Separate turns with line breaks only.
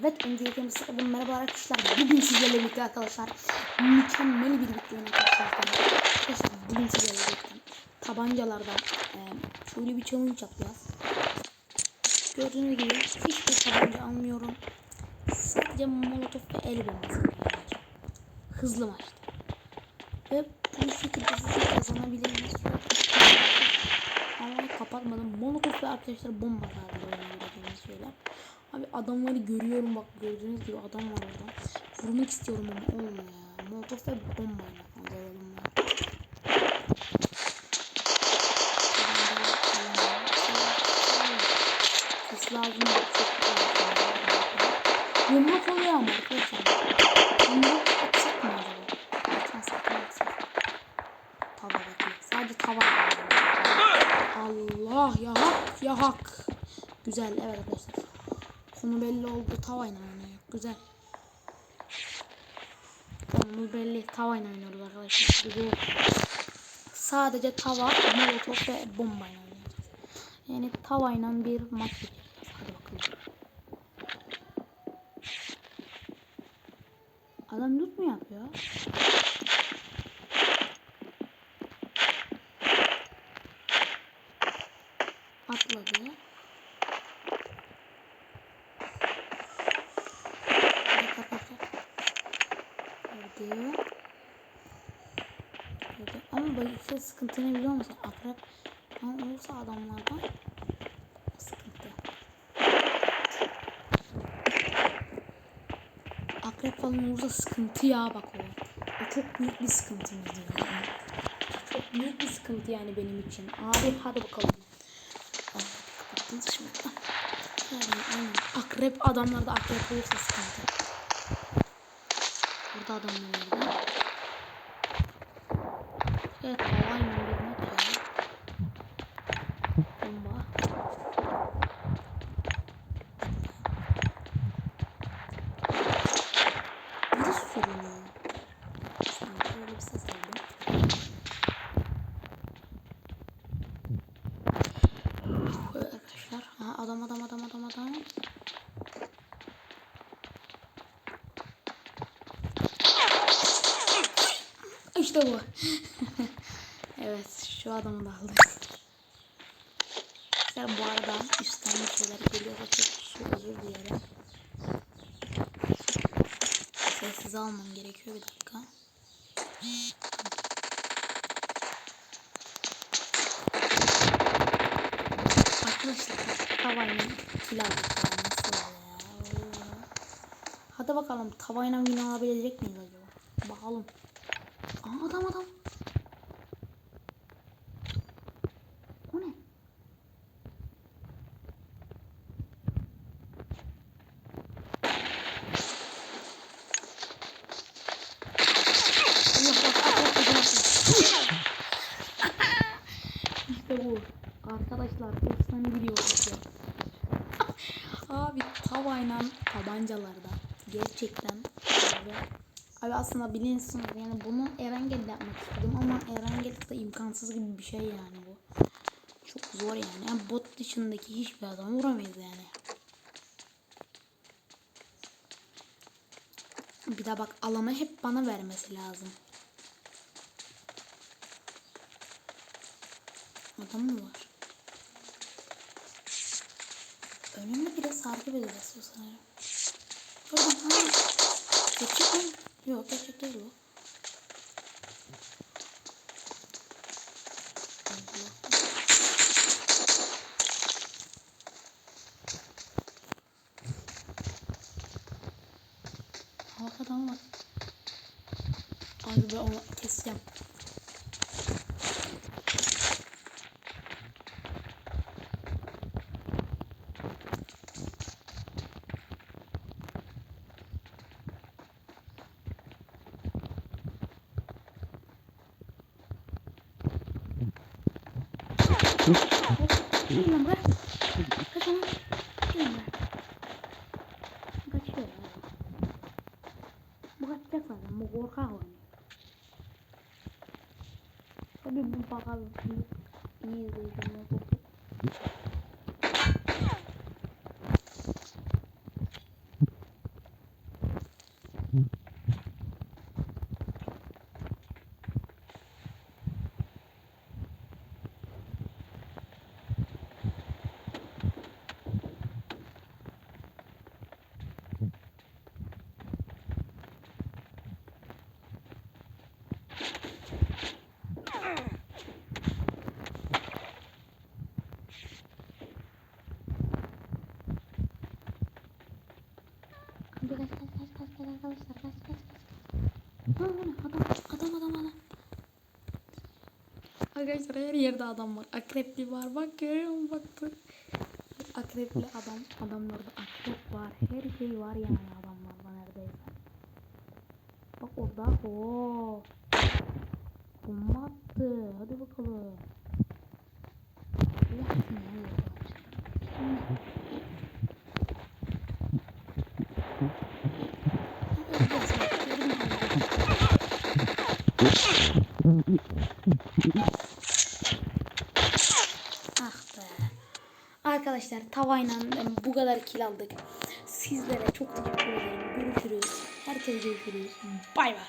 Evet öncelikle Mısır'da merhaba arkadaşlar. Bugün sizlerle birlikte arkadaşlar mükemmel bir videoyla karşınızdayım. Arkadaşlar bugün sizlerle birlikte tabancalardan e, şöyle bir challenge yapacağız. Gördüğünüz gibi hiçbir tabanca almıyorum. Sadece molotof ve el bombası. Hızlı maçta. Ve bu şekilde size kazanabiliriz. Ama kapatmadım. Molotof ve arkadaşlar bomba vardı oynayabileceğiniz şeyler. Abi adamları görüyorum bak gördüğünüz gibi adam var orada. Vurmak istiyorum ama olmuyor ya. Molotof ve bomba alalım ya. Ses lazım güzel. Yumruk oluyor ama arkadaşlar. Yumruk atsak mı acaba? Atmasak mı atsak? Tavadaki. Sadece tava. Allah ya hak ya hak. Güzel evet arkadaşlar. Konu belli oldu tavayla oynuyor. Güzel. Konu belli tavayla oynuyoruz arkadaşlar. Güzel. Sadece tava, molotof ve bombayla oynayacağız. Yani tavayla bir maç yapacağız. Hadi bakalım. Adam loot mu yapıyor? Atladı. Hadi kapat. Gördü. Gördü. Ama böyle işte sıkıntı ne biliyor musun? Akrep falan olursa adamlardan sıkıntı. Akrep falan olursa sıkıntı ya bak o. O çok büyük bir sıkıntımız yani. Çok büyük bir sıkıntı yani benim için. Abi hadi bakalım. Ah. Ah. Akrep adamlarda akrep olursa sıkıntı. Adamlar nerede? Evet havayla bir maç ya. Bomba. Biri sürünüyor. Sanki öyle bir ses aldım. Evet arkadaşlar. Ha, adam adam adam adam adam. İşte bu. evet şu adamı da aldık. Arkadaşlar bu arada üstten bir şeyler geliyorsa çok şu özür dilerim. Sessiz almam gerekiyor bir dakika. Arkadaşlar tavayla ya? Hadi bakalım tavayla win alabilecek miyiz acaba? Bakalım. Aa adam adam. O ne? İşte bu. Arkadaşlar efsane gidiyor işte. Abi tavayla tabancalarda gerçekten abi, abi aslında bilinsin yani bunu Erengel'de yapmak istedim ama Erengel'de imkansız gibi bir şey yani bu. Çok zor yani. yani bot dışındaki hiçbir adam vuramayız yani. Bir de bak alanı hep bana vermesi lazım. Adam mı var? Önümde bile sargı belirlesi sanırım. Gördüm ha. Gerçek mi? Yok gerçek değil bu. Adam var. Abi ben onu keseceğim. Gel lan buraya. Kaç lan. Gel lan buraya. Kaçıyor ya. Bu kaçacak zaten. Bu korkak bu bakalım. İyi izleyeceğim. Ne oldu? Hadi kaç kaç arkadaşlar kaç kaç kaç. Ne? adam adam adam adam. Arkadaşlar her yerde adam var. Akrepli var. Bak görüyor musun? Bak. Akrepli adam. Adamlarda akrep var. Her şey var yani adamlarda neredeyse. Bak orada. Oo. Bomba attı. Hadi bakalım. Ah be. Arkadaşlar tavayla bu kadar kill aldık. Sizlere çok teşekkür ederim. Görüşürüz. Herkese görüşürüz. Bay bay.